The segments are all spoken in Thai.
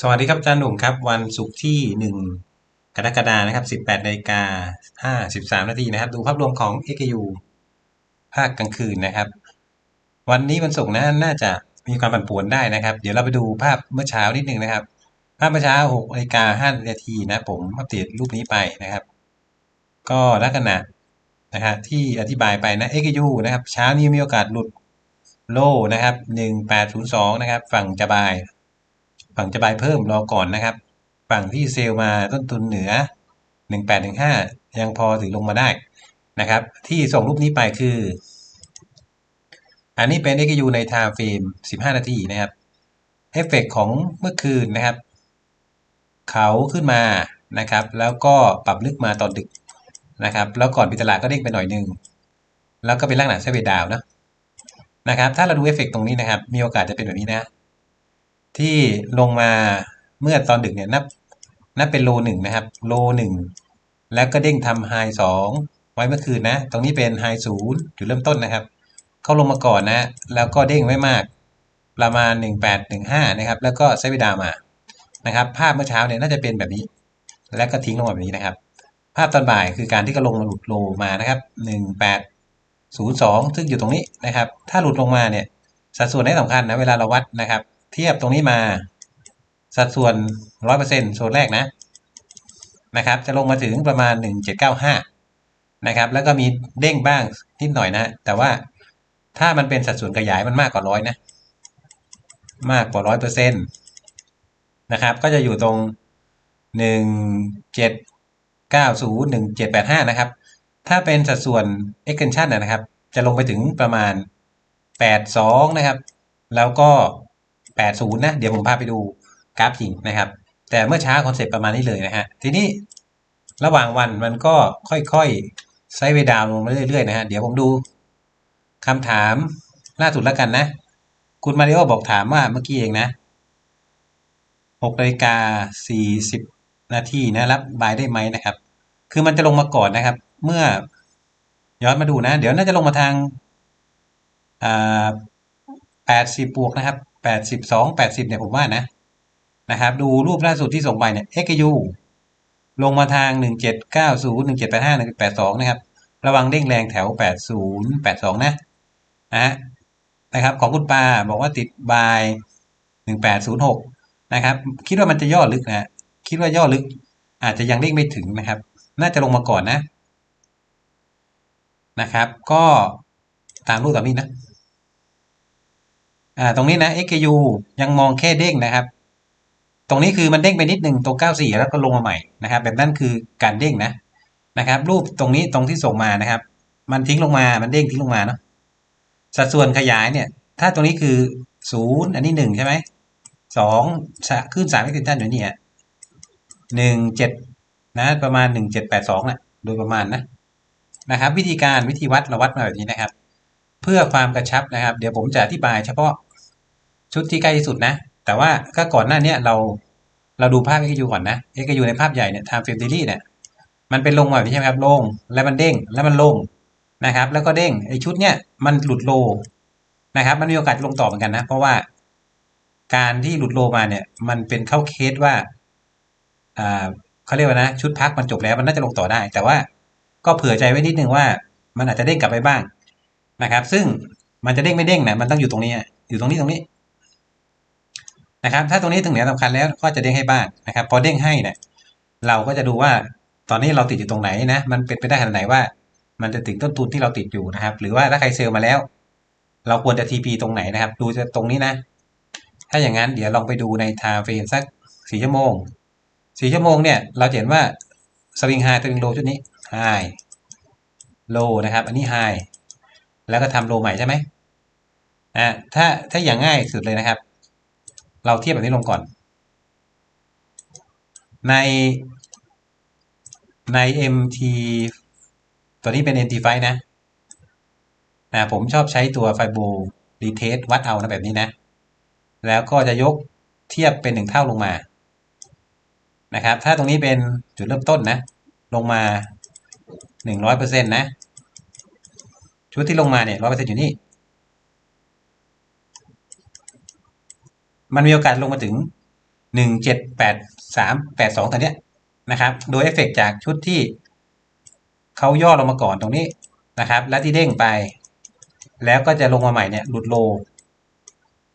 สวัสดีครับอาจารย์หนุ่มครับ วันศุกร์ที่ 1 กรกฎาคมนะครับ18นาฬิกา53นาทีนะครับ ดูภาพรวมของ XU ภาคกลางคืนนะครับ วันนี้วันศุกร์นะน่าจะมีความผันผวนได้นะครับ เดี๋ยวเราไปดูภาพเมื่อเช้านิดนึงนะครับ ภาพเมื่อเช้า6นาฬิกา5นาทีนะผมอัปเดตรูปนี้ไปนะครับ ก็ลักษณะนะครับที่อธิบายไปนะ XU นะครับเช้านี้มีโอกาสหลุดโลนะครับ 1802 นะครับ ฝั่งจะบาย ฝั่งจะบายเพิ่มรอก่อนนะครับ ฝั่งที่เซลมาต้นทุนเหนือ 1815 ยังพอถือลงมาได้นะครับ ที่ส่งรูปนี้ไปคือ อันนี้เป็น XU ใน time frame 15 นาทีนะครับเอฟเฟกของเมื่อคืนนะครับ เขาขึ้นมานะครับ แล้วก็ปรับลึกมาตอนดึกนะครับ แล้วก่อนปิดตลาดก็เด้งไปหน่อยนึง แล้วก็เป็นลักษณะไซเวดาวน์นะนะครับ ถ้าเราดูเอฟเฟกตรงนี้นะครับ มีโอกาสจะเป็นแบบนี้นะ ที่ลงมาเมื่อตอนดึกเนี่ยนับนับเป็นโลหนึ่งนะครับ โลหนึ่งแล้วก็เด้งทำไฮสองไว้เมื่อคืนนะ ตรงนี้เป็นไฮศูนย์จุดเริ่มต้นนะครับ เข้าลงมาก่อนนะ แล้วก็เด้งไว้มาก ประมาณ 1815 นะครับ แล้วก็ไซด์เวย์ดาวมานะครับ ภาพเมื่อเช้าเนี่ยน่าจะเป็นแบบนี้ แล้วก็ทิ้งลงมาแบบนี้นะครับ ภาพตอนบ่ายคือการที่ก็ลงมาหลุดโลมานะครับ 1802 ซึ่งอยู่ตรงนี้นะครับ ถ้าหลุดลงมาเนี่ยสัดส่วนนี้สำคัญนะเวลาเราวัดนะครับ เทียบตรงนี้มา สัดส่วน 100%โซนแรกนะนะครับ จะลงมาถึงประมาณ 1795 นะครับ แล้วก็มีเด้งบ้างนิดหน่อยนะ แต่ว่าถ้ามันเป็นสัดส่วนขยายมันมากกว่าร้อยนะ มากกว่าร้อยเปอร์เซ็นต์นะครับ ก็จะอยู่ตรงหนึ่งเจ็ดเก้าศูนย์หนึ่งเจ็ดแปดห้านะครับ ถ้าเป็นสัดส่วน extension นะครับ จะลงไปถึงประมาณแปดสองนะครับ แล้วก็ แปดศูนะ เดี๋ยวผมพาไปดูกราฟจริงนะครับ แต่เมื่อเช้าคอนเซ็ปต์ประมาณนี้เลยนะฮะ ทีนี้ระหว่างวันมันก็ค่อยๆไซด์เวดาวลงมาเรื่อยๆนะฮะ เดี๋ยวผมดูคำถามล่าสุดแล้วกันนะ คุณมาริโอบอกถามว่าเมื่อกี้เองนะหกนาฬิกาสี่สิบนาทีนะรับบายได้ไหมนะครับ คือมันจะลงมาก่อนนะครับ เมื่อย้อนมาดูนะ เดี๋ยวน่าจะลงมาทางอ่าแปดสิบบวกนะครับ แปดสิบสองแปดสิบเนี่ยผมว่านะนะครับ ดูรูปล่าสุดที่ส่งไปเนี่ย XU ลงมาทางหนึ่งเจ็ดเก้าศูนย์หนึ่งเจ็ดแปดห้าหนึ่งแปดสองนะครับ ระวังเด้งแรงแถวแปดศูนย์แปดสองนะนะนะครับของคุณปาบอกว่าติดบายหนึ่งแปดศูนย์หกนะครับ คิดว่ามันจะย่อลึกนะคิดว่าย่อลึก อาจจะยังเด้งไม่ถึงนะครับ น่าจะลงมาก่อนนะ นะครับ ก็ตามรูปตามนี้นะ อ่าตรงนี้นะ XKU ยังมองแค่เด้งนะครับ ตรงนี้คือมันเด้งไปนิดหนึ่งตรง94 แล้วก็ลงมาใหม่นะครับ แบบนั้นคือการเด้งนะนะครับ รูปตรงนี้ตรงที่ส่งมานะครับ มันทิ้งลงมามันเด้งทิ้งลงมาเนาะสัดส่วนขยายเนี่ย ถ้าตรงนี้คือศูนย์อันนี้หนึ่งใช่ไหมสองขึ้นสามเอ็กซ์เทนอยู่นี่ฮะหนึ่งเจ็ดนะประมาณหนึ่งเจ็ดแปดสองนะโดยประมาณนะนะครับ วิธีการวิธีวัดเราวัดมาแบบนี้นะครับ เพื่อความกระชับนะครับ เดี๋ยวผมจะอธิบายเฉพาะชุดที่ใกล้ที่สุดนะ แต่ว่าก็ก่อนหน้านี้เราเราดูภาพ XU ก่อนนะ XU ในภาพใหญ่เนี่ย time frame theory เนี่ยมันเป็นลงมาแบบนี้ใช่ไหมครับลงแล้วมันเด้งแล้วมันลงนะครับ แล้วก็เด้งไอชุดเนี้ยมันหลุดโลนะครับ มันมีโอกาสลงต่อเหมือนกันนะ เพราะว่าการที่หลุดโลมาเนี่ย มันเป็นเข้าเคสว่าอ่าเขาเรียกว่านะ ชุดพักมันจบแล้วมันน่าจะลงต่อได้ แต่ว่าก็เผื่อใจไว้นิดนึงว่า มันอาจจะเด้งกลับไปบ้าง นะครับ ซึ่งมันจะเด้งไม่เด้งนะมันต้องอยู่ตรงนี้ อยู่ตรงนี้ตรงนี้นะครับ ถ้าตรงนี้ถึงเหนือสำคัญแล้วก็จะเด้งให้บ้างนะครับ พอเด้งให้เนี่ยเราก็จะดูว่าตอนนี้เราติดอยู่ตรงไหนนะ มันเป็นไปได้ขนาดไหนว่า มันจะถึงต้นทุนที่เราติดอยู่นะครับ หรือว่าถ้าใครเซลล์มาแล้ว เราควรจะ TP ตรงไหนนะครับ ดูจะตรงนี้นะ ถ้าอย่างนั้นเดี๋ยวลองไปดูใน time frame สักสี่ชั่วโมงสี่ชั่วโมงเนี่ย เราเห็นว่าสวิงไฮสวิงโลชุดนี้ไฮโลนะครับ อันนี้ไฮ แล้วก็ทำโลใหม่ใช่ไหมอ่าถ้าถ้าอย่างง่ายสุดเลยนะครับ เราเทียบแบบนี้ลงก่อน ในใน MT ตัวนี้เป็น MT5 นะนะผมชอบใช้ตัวไฟโบรีเทสวัดเอานะแบบนี้นะ แล้วก็จะยกเทียบเป็นหนึ่งเท่าลงมา นะครับ ถ้าตรงนี้เป็นจุดเริ่มต้นนะ ลงมาหนึ่งร้อยเปอร์เซ็นต์นะ ชุดที่ลงมาเนี่ยร้อยเปอร์เซ็นต์อยู่นี่ มันมีโอกาสลงมาถึงหนึ่งเจ็ดแปดสามแปดสองตัวเนี้ยนะครับ โดยเอฟเฟกจากชุดที่เขาย่อลงมาก่อนตรงนี้นะครับ และที่เด้งไป แล้วก็จะลงมาใหม่เนี่ยหลุดโล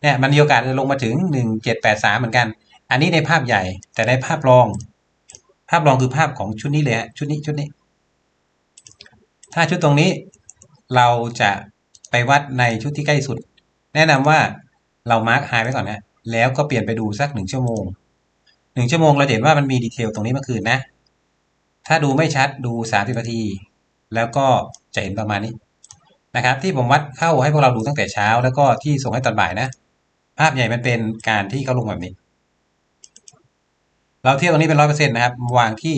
เนี่ยมันมีโอกาสจะลงมาถึงหนึ่งเจ็ดแปดสามเหมือนกัน อันนี้ในภาพใหญ่แต่ในภาพรอง ภาพรองคือภาพของชุดนี้เลยฮะชุดนี้ชุดนี้ ถ้าชุดตรงนี้ เราจะไปวัดในชุดที่ใกล้สุด แนะนำว่าเรามาร์คไฮไว้ก่อนนะแล้วก็เปลี่ยนไปดูสักหนึ่งชั่วโมงหนึ่งชั่วโมงเราเห็นว่ามันมีดีเทลตรงนี้เมื่อคืนนะ ถ้าดูไม่ชัดดูสามสิบนาที แล้วก็จะเห็นประมาณนี้นะครับ ที่ผมวัดเข้าให้พวกเราดูตั้งแต่เช้า แล้วก็ที่ส่งให้ตอนบ่ายนะ ภาพใหญ่มันเป็นการที่เขาลงแบบนี้ เราเทียบตรงนี้เป็นร้อยเปอร์เซ็นต์นะครับ วางที่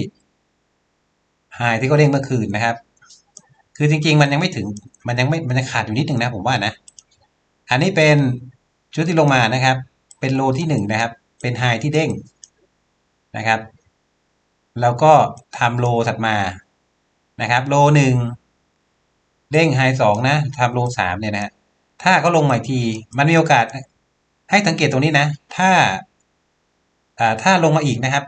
ไฮที่เขาเด้งเมื่อคืนนะครับ คือจริง ๆ มันยังไม่ถึงมันยังไม่มันยังขาดอยู่นิดหนึ่งนะผมว่านะ อันนี้เป็นชุดที่ลงมานะครับ เป็นโลที่หนึ่งนะครับ เป็นไฮที่เด้งนะครับ แล้วก็ทำโลถัดมานะครับโลหนึ่งเด้งไฮสองนะทำโลสามเนี่ยนะฮะถ้าเขาลงใหม่ทีมันมีโอกาส ให้สังเกตตรงนี้นะ ถ้าอ่าถ้าลงมาอีกนะครับ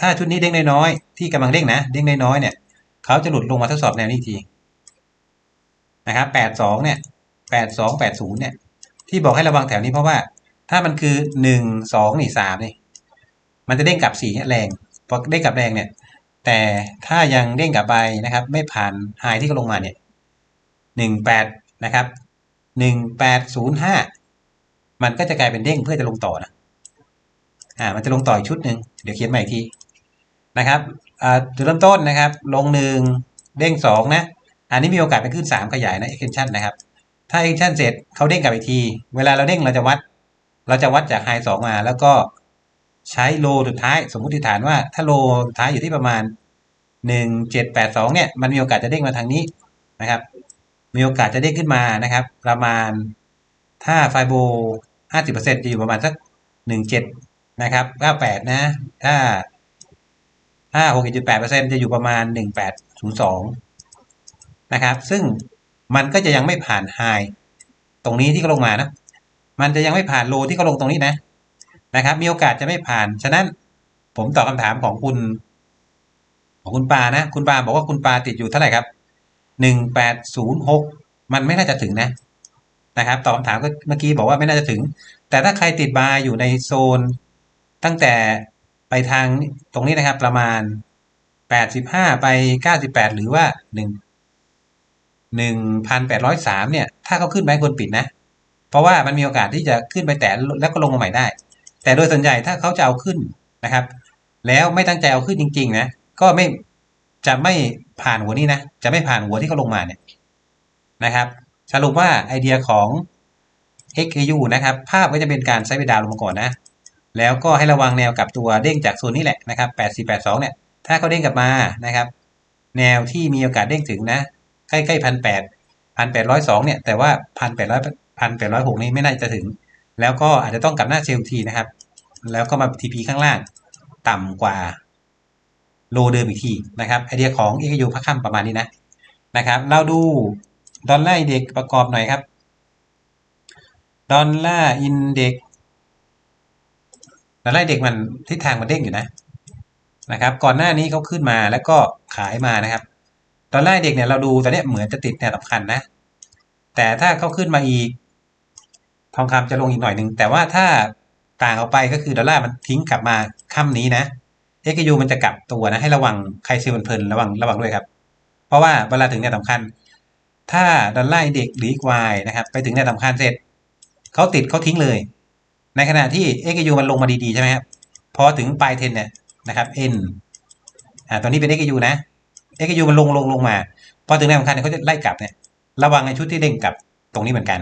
ถ้าชุดนี้เด้งน้อยๆที่กำลังเด้งนะ เด้งน้อยๆเนี่ย เขาจะหลุดลงมาทดสอบแนวนี้ที นะครับแปดสองเนี่ยแปดสองแปดศูนย์เนี่ย ที่บอกให้ระวังแถวนี้เพราะว่า ถ้ามันคือหนึ่งสองนี่สามนี่ มันจะเด้งกลับสี่เนี่ยแรงพอเด้งกลับแรงเนี่ย แต่ถ้ายังเด้งกลับไปนะครับ ไม่ผ่านไฮที่เขาลงมาเนี่ยหนึ่งแปดนะครับหนึ่งแปดศูนย์ห้ามันก็จะกลายเป็นเด้งเพื่อจะลงต่อนะอ่า มันจะลงต่ออีกชุดหนึ่งเดี๋ยวเขียนใหม่อีกทีนะครับอ่าจุดเริ่มต้นนะครับ ลงหนึ่งเด้งสองนะ อันนี้มีโอกาสไปขึ้นสามขยายนะ extension นะครับ ถ้า extension เสร็จเขาเด้งกลับอีกที เวลาเราเด้งเราจะวัด เราจะวัดจากไฮสองมา แล้วก็ใช้โลสุดท้าย สมมติฐานว่า ถ้าโลสุดท้ายอยู่ที่ประมาณหนึ่งเจ็ดแปดสองเนี่ย มันมีโอกาสจะเด้งมาทางนี้นะครับ มีโอกาสจะเด้งขึ้นมานะครับ ประมาณถ้าไฟโบห้าสิบเปอร์เซ็นจะอยู่ประมาณสักหนึ่งเจ็ดนะครับเก้าแปดนะ ถ้าถ้าหกจุดแปดเปอร์เซ็นจะอยู่ประมาณห นะครับ ซึ่งมันก็จะยังไม่ผ่านไฮตรงนี้ที่เขาลงมานะ มันจะยังไม่ผ่านโลที่เขาลงตรงนี้นะนะครับ มีโอกาสจะไม่ผ่าน ฉะนั้นผมตอบคำถามของคุณของคุณปานะ คุณปาบอกว่าคุณปาติดอยู่เท่าไหร่ครับหนึ่งแปดศูนย์หกมันไม่น่าจะถึงนะ นะครับตอบคำถามก็เมื่อกี้บอกว่าไม่น่าจะถึง แต่ถ้าใครติดบาอยู่ในโซน ตั้งแต่ไปทางตรงนี้นะครับ ประมาณแปดสิบห้าไปเก้าสิบแปดหรือว่าหนึ่ง หนึ่งพันแปดร้อยสามเนี่ยถ้าเขาขึ้นไปคนปิดนะ เพราะว่ามันมีโอกาสที่จะขึ้นไปแตะแล้วก็ลงมาใหม่ได้ แต่โดยส่วนใหญ่ถ้าเขาจะเอาขึ้นนะครับ แล้วไม่ตั้งใจเอาขึ้นจริง ๆ นะ ก็ไม่จะไม่ผ่านหัวนี้นะ จะไม่ผ่านหัวที่เขาลงมาเนี่ยนะครับ สรุปว่าไอเดียของ XAU นะครับ ภาพก็จะเป็นการไซด์ไปดาวลงมาก่อนนะ แล้วก็ให้ระวังแนวกับตัวเด้งจากโซนนี้แหละนะครับ80 82เนี่ย ถ้าเขาเด้งกลับมานะครับ แนวที่มีโอกาสเด้งถึงนะ ใกล้ๆพันแปดพันแปดร้อยสองเนี่ย แต่ว่าพันแปดร้อยพันแปดร้อยหกนี้ไม่น่าจะถึง แล้วก็อาจจะต้องกลับหน้าเซลทีนะครับ แล้วก็มา TP ข้างล่าง ต่ำกว่าโลเดิมอีกทีนะครับไอเดียของ XU พักค่ำประมาณนี้นะนะครับ เราดูดอลลาร์อินเด็กประกอบหน่อยครับดอลลาร์อินเด็กดอลลาร์เด็กมันทิศทางมันเด้งอยู่นะนะครับ ก่อนหน้านี้เขาขึ้นมาแล้วก็ขายมานะครับ ดอลลาร์เด็กเนี่ยเราดูตอนนี้เหมือนจะติดแนวสำคัญนะ แต่ถ้าเขาขึ้นมาอีก ทองคำจะลงอีกหน่อยหนึ่งแต่ว่าถ้าต่างออกไปก็คือดอลลาร์มันทิ้งกลับมาค่ำนี้นะ XU มันจะกลับตัวนะให้ระวังใครซลล์เพลินระวังระวังด้วยครับ เพราะว่าเวลาถึงแนวสำคัญ ถ้าดอลลาร์เด็กหรือวายนะครับ ไปถึงแนวสำคัญเสร็จเขาติดเขาทิ้งเลย ในขณะที่ XU มันลงมาดีๆใช่ไหมครับพอถึงปลายเทนเนี่ยนะครับ N อ่าตอนนี้เป็น XU นะ XU มันลงลงลงมาพอถึงแนวสำคัญเขาจะไล่กลับเนี่ยระวังในชุดที่เด้งกลับตรงนี้เหมือนกัน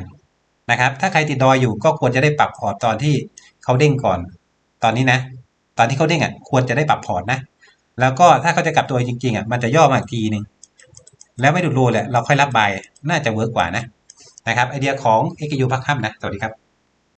นะครับถ้าใครติดดอยอยู่ก็ควรจะได้ปรับพอร์ตตอนที่เขาเด้งก่อน ตอนนี้นะ ตอนที่เขาเด้งอะควรจะได้ปรับพอร์ตนะ แล้วก็ถ้าเขาจะกลับตัวจริงๆอะมันจะย่อมาอีกทีหนึ่งแล้วไม่ดูดโลแหละเราค่อยรับบายน่าจะเวิร์กกว่านะนะครับไอเดียของ XU พักค่ำนะสวัสดีครับ